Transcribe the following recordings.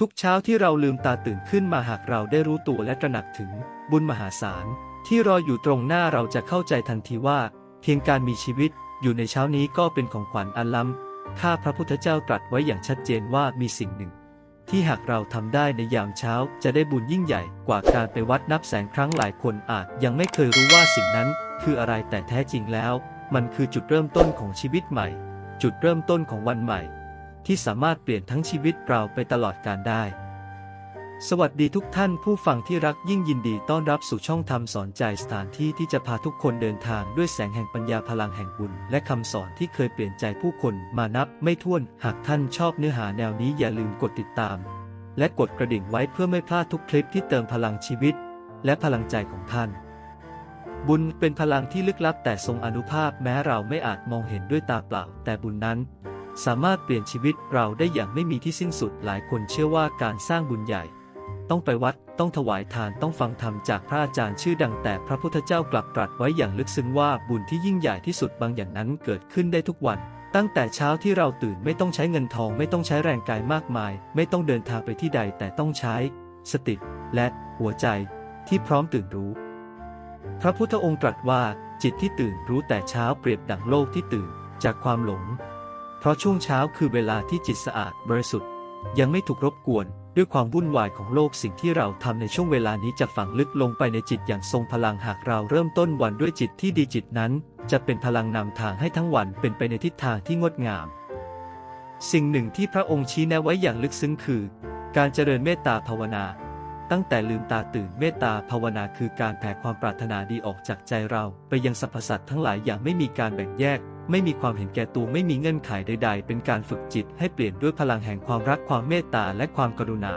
ทุกเช้าที่เราลืมตาตื่นขึ้นมาหากเราได้รู้ตัวและตระหนักถึงบุญมหาศาล ที่รออยู่ตรงหน้าเราจะเข้าใจทันทีว่า เพียงการมีชีวิตอยู่ในเช้านี้ก็เป็นของขวัญอันล้ำข้าพระพุทธเจ้าตรัสไว้อย่างชัดเจนว่ามีสิ่งหนึ่ง ที่หากเราทำได้ในยามเช้าจะได้บุญยิ่งใหญ่กว่าการไปวัดนับแสนครั้งหลายคนอาจยังไม่เคยรู้ว่าสิ่งนั้น คืออะไรแต่แท้จริงแล้ว มันคือจุดเริ่มต้นของชีวิตใหม่ จุดเริ่มต้นของวันใหม่ ที่สามารถเปลี่ยนทั้งชีวิตเราไปตลอดการได้ สวัสดีทุกท่านผู้ฟังที่รักยิ่งยินดีต้อนรับสู่ช่องธรรมสอนใจสถานที่ที่จะพาทุกคนเดินทางด้วยแสงแห่งปัญญาพลังแห่งบุญ และคำสอนที่เคยเปลี่ยนใจผู้คนมานับไม่ถ้วน หากท่านชอบเนื้อหาแนวนี้อย่าลืมกดติดตาม และกดกระดิ่งไว้เพื่อไม่พลาดทุกคลิปที่เติมพลังชีวิต และพลังใจของท่าน บุญเป็นพลังที่ลึกลับแต่ทรงอนุภาพแม้เราไม่อาจมองเห็นด้วยตาเปล่า แต่บุญนั้น สามารถเปลี่ยนชีวิตเราได้อย่างไม่มีที่สิ้นสุดหลายคนเชื่อว่าการสร้างบุญใหญ่ ต้องไปวัดต้องถวายทานต้องฟังธรรมจากพระอาจารย์ชื่อดังแต่พระพุทธเจ้ากลับตรัสไว้อย่างลึกซึ้งว่าบุญที่ยิ่งใหญ่ที่สุดบางอย่างนั้นเกิดขึ้นได้ทุกวัน ตั้งแต่เช้าที่เราตื่นไม่ต้องใช้เงินทอง ไม่ต้องใช้แรงกายมากมาย ไม่ต้องเดินทางไปที่ใดแต่ต้องใช้ สติ และหัวใจที่พร้อมตื่นรู้ พระพุทธองค์ตรัสว่าจิตที่ตื่นรู้แต่เช้าเปรียบดั่งโลกที่ตื่น จากความหลง เพราะช่วงเช้าคือเวลาที่จิตสะอาดบริสุทธิ์ ยังไม่ถูกรบกวน ด้วยความวุ่นวายของโลกสิ่งที่เราทำในช่วงเวลานี้จะฝังลึกลงไปในจิตอย่างทรงพลังหากเราเริ่มต้นวันด้วยจิตที่ดีจิตนั้น จะเป็นพลังนำทางให้ทั้งวันเป็นไปในทิศทางที่งดงาม สิ่งหนึ่งที่พระองค์ชี้แนะไว้อย่างลึกซึ้งคือ การเจริญเมตตาภาวนา ตั้งแต่ลืมตาตื่นเมตตาภาวนาคือการแผ่ความปรารถนาดีออกจากใจเรา ไปยังสรรพสัตว์ทั้งหลายอย่างไม่มีการแบ่งแยก ไม่มีความเห็นแก่ตัวไม่มีเงื่อนไขใด ๆ เป็นการฝึกจิตให้เปลี่ยนด้วยพลังแห่งความรักความเมตตาและความกรุณา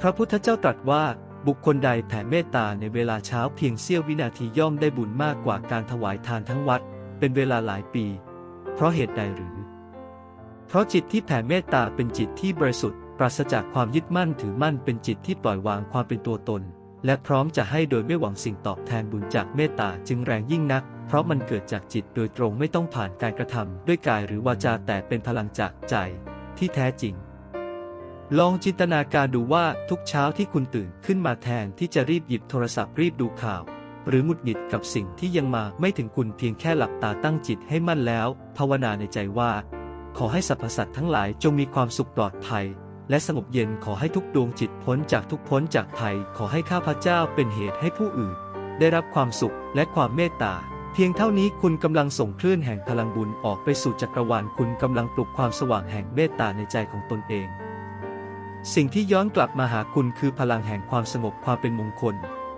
พระพุทธเจ้าตรัสว่า บุคคลใดแผ่เมตตาในเวลาเช้าเพียงเสี้ยววินาทีย่อมได้บุญมากกว่าการถวายทานทั้งวัด เป็นเวลาหลายปี เพราะเหตุใดหรือ เพราะจิตที่แผ่เมตตาเป็นจิตที่บริสุทธิ์ ปราศจากความยึดมั่นถือมั่นเป็นจิตที่ปล่อยวางความเป็นตัวตน และพร้อมจะให้โดยไม่หวังสิ่งตอบแทนบุญจากเมตตาจึงแรงยิ่งนัก เพราะมันเกิดจากจิตโดยตรงไม่ต้องผ่านการกระทำด้วยกายหรือวาจาแต่เป็นพลังจากใจ ที่แท้จริง ลองจินตนาการดูว่าทุกเช้าที่คุณตื่นขึ้นมาแทนที่จะรีบหยิบโทรศัพท์รีบดูข่าวหรือหงุดหงิดกับสิ่งที่ยังมาไม่ถึงคุณเพียงแค่หลับตาตั้งจิตให้มั่นแล้ว ภาวนาในใจว่า ขอให้สรรพสัตว์ทั้งหลายจงมีความสุขปลอดภัย และสงบเย็นขอให้ทุกดวงจิตพ้นจากทุกพ้นจากภัย ขอให้ข้าพเจ้าเป็นเหตุให้ผู้อื่น ได้รับความสุขและความเมตตา เพียงเท่านี้คุณกำลังส่งคลื่นแห่งพลังบุญออกไปสู่จักรวาลคุณกำลังปลุกความสว่างแห่งเมตตาในใจของตนเอง สิ่งที่ย้อนกลับมาหาคุณคือพลังแห่งความสงบความเป็นมงคล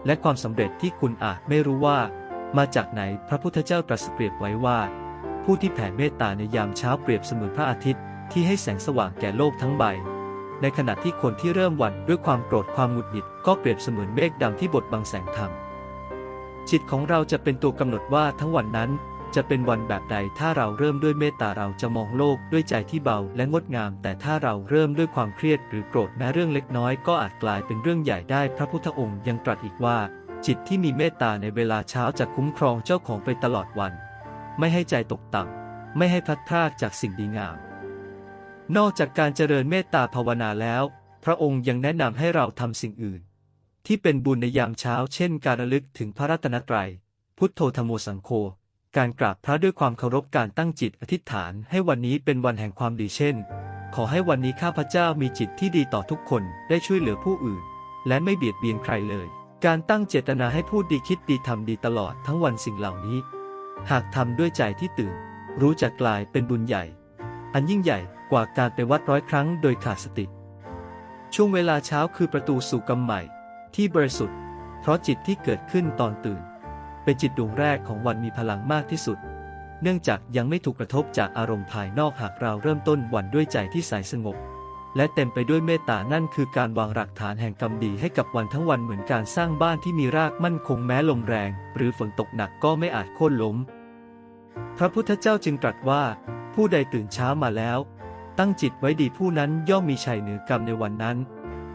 และความสำเร็จที่คุณอาจไม่รู้ว่า มาจากไหนพระพุทธเจ้าตรัสเปรียบไว้ว่า ผู้ที่แผ่เมตตาในยามเช้าเปรียบเสมือนพระอาทิตย์ที่ให้แสงสว่างแก่โลกทั้งใบ ในขณะที่คนที่เริ่มหวั่นด้วยความโกรธความหงุดหงิด ก็เปรียบเสมือนเมฆดำที่บดบังแสงธรรมจิตของเราจะเป็นตัวกำหนดว่าทั้งวันนั้นจะเป็นวันแบบใดถ้าเราเริ่มด้วยเมตตาเราจะมองโลกด้วยใจที่เบาและงดงาม แต่ถ้าเราเริ่มด้วยความเครียดหรือโกรธแม้เรื่องเล็กน้อยก็อาจกลายเป็นเรื่องใหญ่ได้พระพุทธองค์ยังตรัสอีกว่า จิตที่มีเมตตาในเวลาเช้าจะคุ้มครองเจ้าของไปตลอดวัน ไม่ให้ใจตกต่ำไม่ให้พัดพรากจากสิ่งดีงาม นอกจากการเจริญเมตตาภาวนาแล้ว พระองค์ยังแนะนำให้เราทำสิ่งอื่น ที่เป็นบุญในยามเช้า เช่น การระลึกถึงพระรัตนตรัย พุทโธธรรมโมสังโฆ การกราบพระด้วยความเคารพการตั้งจิตอธิษฐานให้วันนี้เป็นวันแห่งความดีเช่น ขอให้วันนี้ข้าพเจ้ามีจิตที่ดีต่อทุกคนได้ช่วยเหลือผู้อื่น และไม่เบียดเบียนใครเลย การตั้งเจตนาให้พูดดีคิดดีทำดีตลอดทั้งวันสิ่งเหล่านี้ หากทำด้วยใจที่ตื่น รู้จะกลายเป็นบุญใหญ่ อันยิ่งใหญ่ กว่าการไปวัดร้อยครั้งโดยขาดสติ ช่วงเวลาเช้าคือประตูสู่กรรมใหม่ ที่บริสุทธิ์ เพราะจิตที่เกิดขึ้นตอนตื่น เป็นจิตดวงแรกของวันมีพลังมากที่สุด เนื่องจากยังไม่ถูกกระทบจากอารมณ์ภายนอกหากเราเริ่มต้นวันด้วยใจที่ใสสงบ และเต็มไปด้วยเมตตานั่นคือการวางหลักฐานแห่งกรรมดีให้กับวันทั้งวันเหมือนการสร้างบ้านที่มีรากมั่นคงแม้ลมแรง หรือฝนตกหนักก็ไม่อาจโค่นล้ม พระพุทธเจ้าจึงตรัสว่าผู้ใดตื่นเช้ามาแล้ว ตั้งจิตไว้ดีผู้นั้นย่อมมีชัยเหนือกรรมในวันนั้น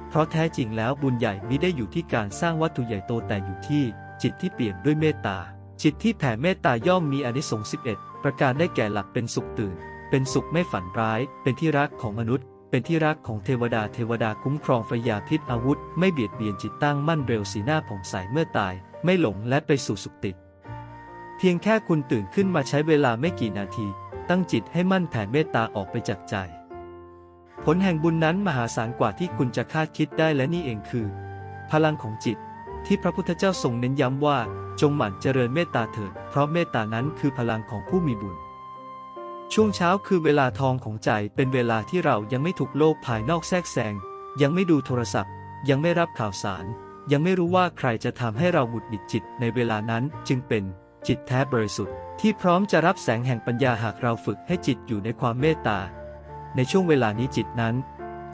เพราะแท้จริงแล้วบุญใหญ่มิได้อยู่ที่การสร้างวัตถุใหญ่โตแต่อยู่ที่ จิตที่เปลี่ยนด้วยเมตตา จิตที่แผ่เมตตาย่อมมีอนิสงส์11 ประการได้แก่หลักเป็นสุขตื่น เป็นสุขไม่ฝันร้าย เป็นที่รักของมนุษย์ เป็นที่รักของเทวดาเทวดาคุ้มครองไฟยาพิษอาวุธ ไม่เบียดเบียนจิตตั้งมั่นเร็วสีหน้าผ่องใสเมื่อตาย ไม่หลงและไปสู่สุคติดเพียงแค่คุณตื่นขึ้นมาใช้เวลาไม่กี่นาที ตั้งจิตให้มั่นแผ่เมตตาออกไปจากใจ ผลแห่งบุญนั้นมหาศาลกว่าที่คุณจะคาดคิดได้และนี่เองคือ พลังของจิต ที่พระพุทธเจ้าทรงเน้นย้ำว่า จงหมั่นเจริญเมตตาเถิด เพราะเมตตานั้นคือพลังของผู้มีบุญช่วงเช้าคือเวลาทองของใจเป็นเวลาที่เรายังไม่ถูกโลกภายนอกแทรกแซง ยังไม่ดูโทรศัพท์ ยังไม่รับข่าวสาร ยังไม่รู้ว่าใครจะทำให้เราหงุดหงิดจิตในเวลานั้นจึงเป็น จิตแท้บริสุทธิ์ที่พร้อมจะรับแสงแห่งปัญญาหากเราฝึกให้จิตอยู่ในความเมตตา ในช่วงเวลานี้จิตนั้น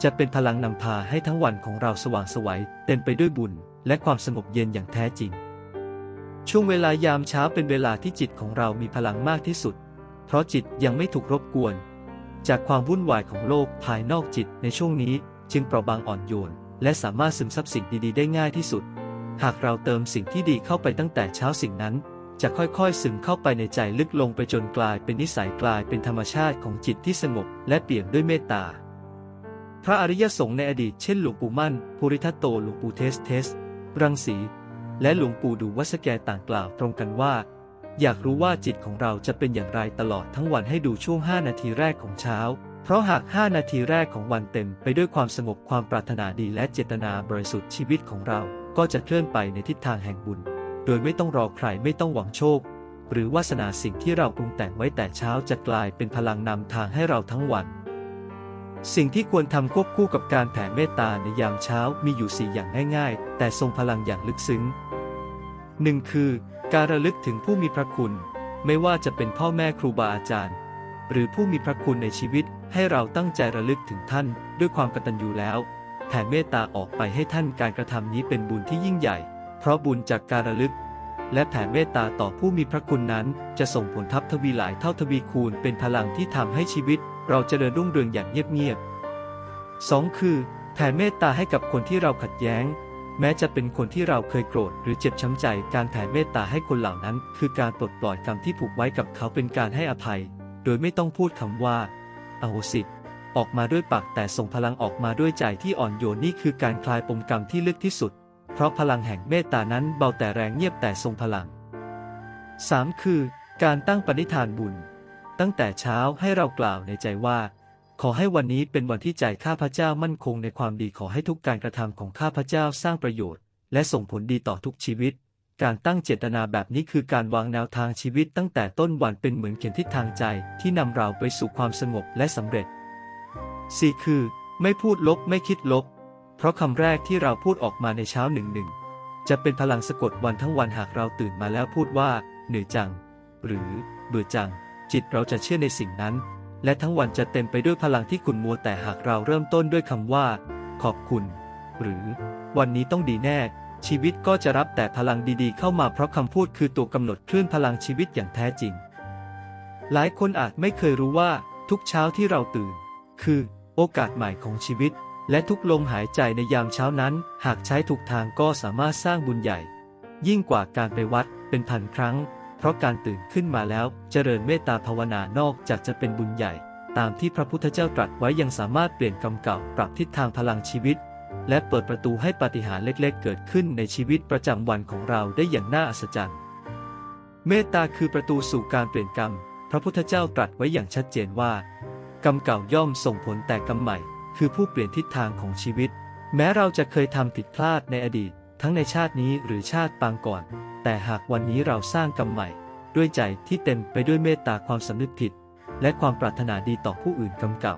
จะเป็นพลังนำพาให้ทั้งวันของเราสว่างไสวัยเต็มไปด้วยบุญ และความสงบเย็นอย่างแท้จริง ช่วงเวลายามเช้าเป็นเวลาที่จิตของเรามีพลังมากที่สุด เพราะจิตยังไม่ถูกรบกวน จากความวุ่นวายของโลกภายนอกจิตในช่วงนี้จึงเปราะบางอ่อนโยน และสามารถซึมซับสิ่งดีๆ ได้ง่ายที่สุด หากเราเติมสิ่งที่ดีเข้าไปตั้งแต่เช้าสิ่งนั้น จะค่อยๆ ซึมเข้าไปในใจลึกลงไปจนกลายเป็นนิสัยกลายเป็นธรรมชาติของจิตที่สงบและเปี่ยมด้วยเมตตา พระอริยสงฆ์ในอดีตเช่นหลวงปู่มั่น ภูริทัตโต หลวงปู่เทสเทส รังสี และหลวงปู่ดูวัสแกต่างกล่าวตรงกันว่า อยากรู้ว่าจิตของเราจะเป็นอย่างไรตลอดทั้งวันให้ดูช่วง 5 นาทีแรกของเช้า เพราะหาก 5 นาทีแรกของวันเต็มไปด้วยความสงบความปรารถนาดีและเจตนาบริสุทธิ์ชีวิตของเรา ก็จะเคลื่อนไปในทิศทางแห่งบุญ โดยไม่ต้องรอใครไม่ต้องหวังโชค หรือวาสนาสิ่งที่เราปรุงแต่งไว้แต่เช้าจะกลายเป็นพลังนำทางให้เราทั้งวัน สิ่งที่ควรทำควบคู่กับการแผ่เมตตาในยามเช้ามีอยู่สี่อย่างง่ายๆ แต่ทรงพลังอย่างลึกซึ้งหนึ่งคือ การระลึกถึงผู้มีพระคุณ ไม่ว่าจะเป็นพ่อแม่ครูบาอาจารย์ หรือผู้มีพระคุณในชีวิต ให้เราตั้งใจระลึกถึงท่าน ด้วยความกตัญญูแล้วแผ่เมตตาออกไปให้ท่านการกระทำนี้เป็นบุญที่ยิ่งใหญ่ เพราะบุญจากการระลึก และแผ่เมตตาต่อผู้มีพระคุณนั้น จะส่งผลทับทวีหลายเท่าทวีคูณเป็นพลังที่ทำให้ชีวิต เราเจริญรุ่งเรืองอย่างเงียบๆ 2. คือแผ่เมตตาให้กับคนที่เราขัดแย้ง แม้จะเป็นคนที่เราเคยโกรธหรือเจ็บช้ำใจการแผ่เมตตาให้คนเหล่านั้น คือการปลดปล่อยกรรมที่ผูกไว้กับเขาเป็นการให้อภัย โดยไม่ต้องพูดคำว่าอโหสิออกมาด้วยปากแต่ส่งพลังออกมาด้วยใจที่อ่อนโยนนี่คือการคลายปมกรรมที่ลึกที่สุด เพราะพลังแห่งเมตตานั้นเบาแต่แรงเงียบแต่ทรงพลัง 3. คือ การตั้งปณิธานบุญ ตั้งแต่เช้าให้เรากล่าวในใจว่า ขอให้วันนี้เป็นวันที่ใจข้าพเจ้ามั่นคงในความดีขอให้ทุกการกระทำของข้าพเจ้าสร้างประโยชน์ และส่งผลดีต่อทุกชีวิต การตั้งเจตนาแบบนี้คือการวางแนวทางชีวิตตั้งแต่ต้นวันเป็นเหมือนเข็มทิศทางใจที่นำเราไปสู่ความสงบและสำเร็จ 4. คือ ไม่พูดลบไม่คิดลบ เพราะคำแรกที่เราพูดออกมาในเช้าหนึ่งหนึ่งจะเป็นพลังสะกดวันทั้งวันหากเราตื่นมาแล้วพูดว่า เหนื่อยจัง หรือเบื่อจัง จิตเราจะเชื่อในสิ่งนั้น และทั้งวันจะเต็มไปด้วยพลังที่ขุ่นมัวแต่หากเราเริ่มต้นด้วยคำว่า ขอบคุณ หรือ วันนี้ต้องดีแน่ ชีวิตก็จะรับแต่พลังดีๆ เข้ามาเพราะคำพูดคือตัวกำหนดคลื่นพลังชีวิตอย่างแท้จริง หลายคนอาจไม่เคยรู้ว่า ทุกเช้าที่เราตื่น คือ โอกาสใหม่ของชีวิต และทุกลมหายใจในยามเช้านั้น หากใช้ถูกทางก็สามารถสร้างบุญใหญ่ ยิ่งกว่าการไปวัดเป็นพันครั้ง เพราะการตื่นขึ้นมาแล้วเจริญเมตตาภาวนานอกจากจะเป็นบุญใหญ่ ตามที่พระพุทธเจ้าตรัสไว้ยังสามารถเปลี่ยนกรรมเก่าปรับทิศทางพลังชีวิต และเปิดประตูให้ปาฏิหาริย์เล็ก ๆ เกิดขึ้นในชีวิตประจำวันของเราได้อย่างน่าอัศจรรย์ เมตตาคือประตูสู่การเปลี่ยนกรรม พระพุทธเจ้าตรัสไว้อย่างชัดเจนว่า กรรมเก่าย่อมส่งผลแต่กรรมใหม่ คือผู้เปลี่ยนทิศทางของชีวิต แม้เราจะเคยทำผิดพลาดในอดีต ทั้งในชาตินี้หรือชาติปางก่อน แต่หากวันนี้เราสร้างกรรมใหม่ ด้วยใจที่เต็มไปด้วยเมตตาความสำนึกผิด และความปรารถนาดีต่อผู้อื่นกรรมเก่า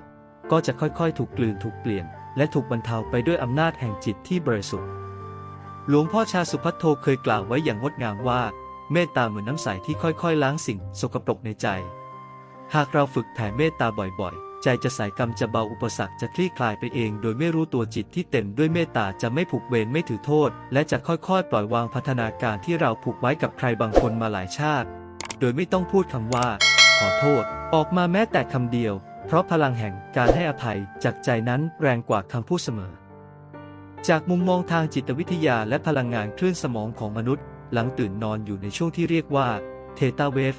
ก็จะค่อยๆ ถูกกลืนถูกเปลี่ยน และถูกบรรเทาไปด้วยอำนาจแห่งจิตที่บริสุทธิ์ หลวงพ่อชาสุพัทโทเคยกล่าวไว้อย่างงดงามว่า เมตตาเหมือนน้ำใสที่ค่อยๆ ล้างสิ่งสกปรกในใจ หากเราฝึกแผ่เมตตาบ่อยๆ ใจจะใส่กรรมจะเบาอุปสรรคจะคลี่คลายไปเอง โดยไม่รู้ตัวจิตที่เต็มด้วยเมตตาจะไม่ผูกเวรไม่ถือโทษ และจะค่อยๆ ปล่อยวางพัฒนาการที่เราผูกไว้กับใครบางคนมาหลายชาติ โดยไม่ต้องพูดคำว่า ขอโทษ ออกมาแม้แต่คำเดียว เพราะพลังแห่งการให้อภัยจากใจนั้นแรงกว่าคำพูดเสมอ จากมุมมองทางจิตวิทยาและพลังงานคลื่นสมองของมนุษย์ หลังตื่นนอนอยู่ในช่วงที่เรียกว่าเทตาเวฟ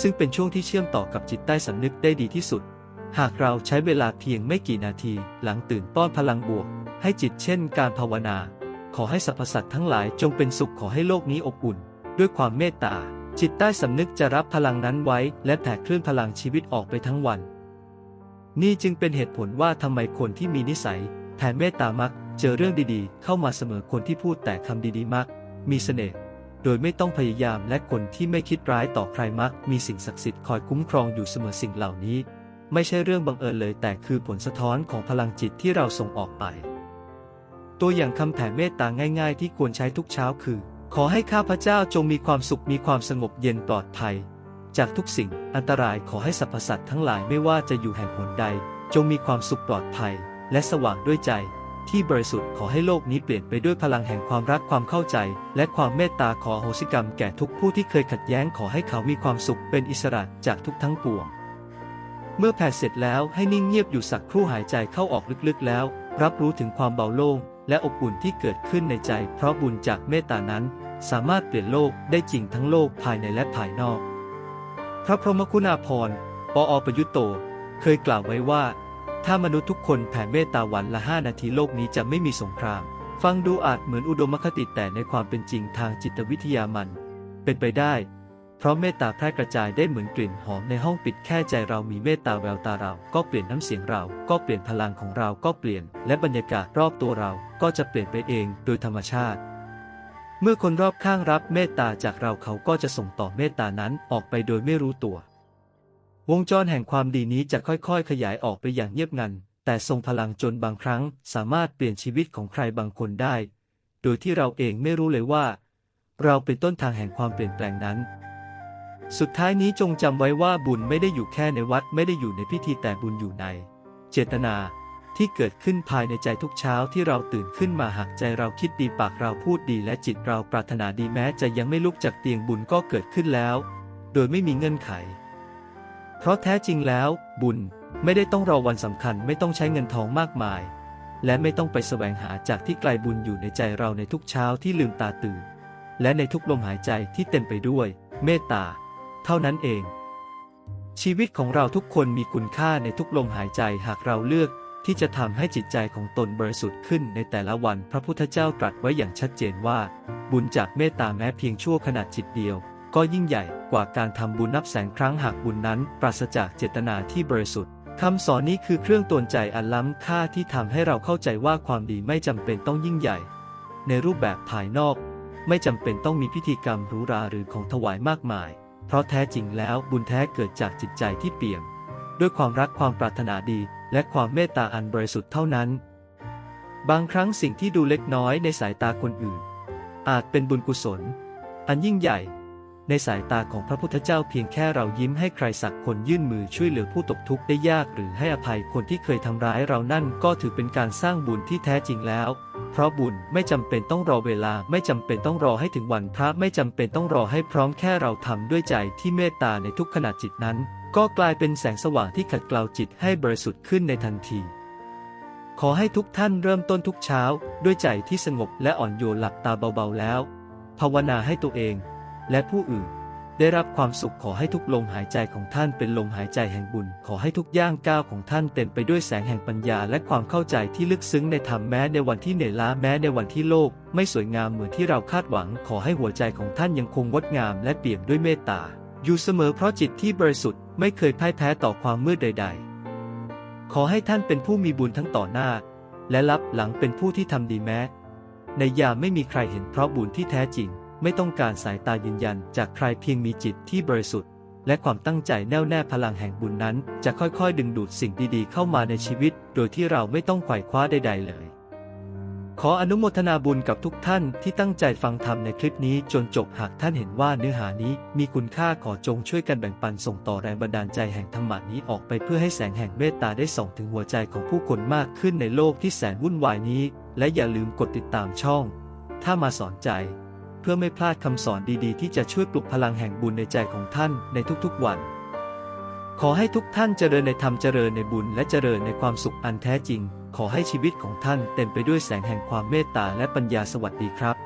ซึ่งเป็นช่วงที่เชื่อมต่อกับจิตใต้สำนึกได้ดีที่สุด หากเราใช้เวลาเพียงไม่กี่นาทีหลังตื่นป้อนพลังบวก ให้จิตเช่นการภาวนา ขอให้สรรพสัตว์ทั้งหลายจงเป็นสุขขอให้โลกนี้อบอุ่น ด้วยความเมตตา จิตใต้สำนึกจะรับพลังนั้นไว้ และแผ่คลื่นพลังชีวิตออกไปทั้งวัน นี่จึงเป็นเหตุผลว่าทำไมคนที่มีนิสัยแผ่เมตตามัก เจอเรื่องดีๆ เข้ามาเสมอคนที่พูดแต่คำดีๆมัก มีเสน่ห์โดยไม่ต้องพยายามและคนที่ไม่คิดร้ายต่อใครมัก มีสิ่งศักดิ์สิทธิ์คอยคุ้มครองอยู่เสมอสิ่งเหล่านี้ ไม่ใช่เรื่องบังเอิญเลย แต่คือผลสะท้อนของพลังจิตที่เราส่งออกไป ตัวอย่างคำแผ่เมตตาง่าย ๆ ที่ควรใช้ทุกเช้าคือ ขอให้ข้าพเจ้าจงมีความสุขมีความสงบเย็นปลอดภัย จากทุกสิ่งอันตรายขอให้สรรพสัตว์ทั้งหลายไม่ว่าจะอยู่แห่งหนใด จงมีความสุขปลอดภัย และสว่างด้วยใจ ที่บริสุทธิ์ขอให้โลกนี้เปลี่ยนไปด้วยพลังแห่งความรักความเข้าใจ และความเมตตาขออโหสิกรรมแก่ทุกผู้ที่เคยขัดแย้งขอให้เขามีความสุขเป็นอิสระจากทุกทั้งปวง เมื่อแผ่เสร็จแล้วให้นิ่งเงียบอยู่สักครู่หายใจเข้าออกลึกๆแล้ว รับรู้ถึงความเบาโล่งและอบอุ่นที่เกิดขึ้นในใจ เพราะบุญจากเมตตานั้น สามารถเปลี่ยนโลกได้จริงทั้งโลกภายในและภายนอก พระพรหมคุณาภรณ์ ปอประยุตโต เคยกล่าวไว้ว่า ถ้ามนุษย์ทุกคนแผ่เมตตาวันละห้านาทีโลกนี้จะไม่มีสงคราม ฟังดูอาจเหมือนอุดมคติแต่ในความเป็นจริงทางจิตวิทยามัน เป็นไปได้ เพราะเมตตาแพร่กระจายได้เหมือนกลิ่นหอมในห้องปิดแค่ใจเรามีเมตตาแววตาเรา ก็เปลี่ยนน้ำเสียงเรา ก็เปลี่ยนพลังของเราก็เปลี่ยน และบรรยากาศรอบตัวเราก็จะเปลี่ยนไปเองโดยธรรมชาติ เมื่อคนรอบข้างรับเมตตาจากเราเขาก็จะส่งต่อเมตตานั้นออกไปโดยไม่รู้ตัว วงจรแห่งความดีนี้จะค่อยๆ ขยายออกไปอย่างเงียบงัน แต่ทรงพลังจนบางครั้งสามารถเปลี่ยนชีวิตของใครบางคนได้ โดยที่เราเองไม่รู้เลยว่า เราเป็นต้นทางแห่งความเปลี่ยนแปลงนั้น สุดท้ายนี้จงจำไว้ว่าบุญไม่ได้อยู่แค่ในวัดไม่ได้อยู่ในพิธีแต่บุญอยู่ใน เจตนาที่เกิดขึ้นภายในใจทุกเช้าที่เราตื่นขึ้นมาหากใจเราคิดดีปากเราพูดดีและจิตเราปรารถนาดีแม้จะยังไม่ลุกจากเตียงบุญก็เกิดขึ้นแล้ว โดยไม่มีเงื่อนไข เพราะแท้จริงแล้ว บุญไม่ได้ต้องรอวันสำคัญไม่ต้องใช้เงินทองมากมาย และไม่ต้องไปแสวงหาจากที่ไกลบุญอยู่ในใจเราในทุกเช้าที่ลืมตาตื่น และในทุกลมหายใจที่เต็มไปด้วย เมตตา เท่านั้นเอง ชีวิตของเราทุกคนมีคุณค่าในทุกลมหายใจหากเราเลือกที่จะทำให้จิตใจของตนบริสุทธิ์ขึ้นในแต่ละวันพระพุทธเจ้าตรัสไว้อย่างชัดเจนว่า บุญจากเมตตาแม้เพียงชั่วขณะจิตเดียว ก็ยิ่งใหญ่กว่าการทำบุญนับแสนครั้งหากบุญนั้น ปราศจากเจตนาที่บริสุทธิ์คำสอนนี้คือเครื่องตวนใจอันล้ำค่าที่ทำให้เราเข้าใจว่าความดีไม่จำเป็นต้องยิ่งใหญ่ ในรูปแบบภายนอก ไม่จำเป็นต้องมีพิธีกรรมหรูหราหรือของถวายมากมาย เพราะแท้จริงแล้วบุญแท้เกิดจากจิตใจที่เปี่ยม ด้วยความรักความปรารถนาดีและความเมตตาอันบริสุทธิ์เท่านั้น บางครั้งสิ่งที่ดูเล็กน้อยในสายตาคนอื่น อาจเป็นบุญกุศล อันยิ่งใหญ่ ในสายตาของพระพุทธเจ้าเพียงแค่เรายิ้มให้ใครสักคนยื่นมือช่วยเหลือผู้ตกทุกข์ได้ยากหรือให้อภัยคนที่เคยทำร้ายเรานั่นก็ถือเป็นการสร้างบุญที่แท้จริงแล้ว เพราะบุญไม่จำเป็นต้องรอเวลาไม่จำเป็นต้องรอให้ถึงวันพระไม่จำเป็นต้องรอให้พร้อมแค่เราทำด้วยใจที่เมตตาในทุกขณะจิตนั้น ก็กลายเป็นแสงสว่างที่ขัดเกลาจิตให้บริสุทธิ์ขึ้นในทันทีขอให้ทุกท่านเริ่มต้นทุกเช้า ด้วยใจที่สงบและอ่อนโยนหลับตาเบาๆแล้ว ภาวนาให้ตัวเอง และผู้อื่น ได้รับความสุขขอให้ทุกลมหายใจของท่านเป็นลมหายใจแห่งบุญ ขอให้ทุกย่างก้าวของท่านเต็มไปด้วยแสงแห่งปัญญาและความเข้าใจที่ลึกซึ้งในธรรมแม้ในวันที่เหนื่อยล้าแม้ในวันที่โลก ไม่สวยงามเหมือนที่เราคาดหวัง ขอให้หัวใจของท่านยังคงงดงามและเปี่ยมด้วยเมตตาอยู่เสมอเพราะจิตที่บริสุทธิ์ไม่เคยพ่ายแพ้ต่อความมืดใด ๆ ขอให้ท่านเป็นผู้มีบุญทั้งต่อหน้า และลับหลังเป็นผู้ที่ทำดีแม้ ในยามไม่มีใครเห็นเพราะบุญที่แท้จริง ไม่ต้องการสายตายืนยันจากใครเพียงมีจิตที่บริสุทธิ์ และความตั้งใจแน่วแน่พลังแห่งบุญนั้น จะค่อยๆ ดึงดูดสิ่งดีๆ เข้ามาในชีวิต โดยที่เราไม่ต้องไขว่คว้าใด ๆ เลย ขออนุโมทนาบุญกับทุกท่านที่ตั้งใจฟังธรรมในคลิปนี้จนจบหากท่านเห็นว่าเนื้อหานี้มีคุณค่าขอจงช่วยกันแบ่งปันส่งต่อแรงบันดาลใจแห่งธรรมะนี้ออกไปเพื่อให้แสงแห่งเมตตาได้ส่องถึงหัวใจของผู้คนมากขึ้นในโลกที่แสนวุ่นวายนี้ และอย่าลืมกดติดตามช่อง ถ้ามาสอนใจ พื่อไม่พลาดคำสอนดีๆ ที่จะช่วยปลุกพลังแห่งบุญในใจของท่านในทุกๆวัน ขอให้ทุกท่านเจริญในธรรมเจริญในบุญและเจริญในความสุขอันแท้จริง ขอให้ชีวิตของท่านเต็มไปด้วยแสงแห่งความเมตตาและปัญญาสวัสดีครับ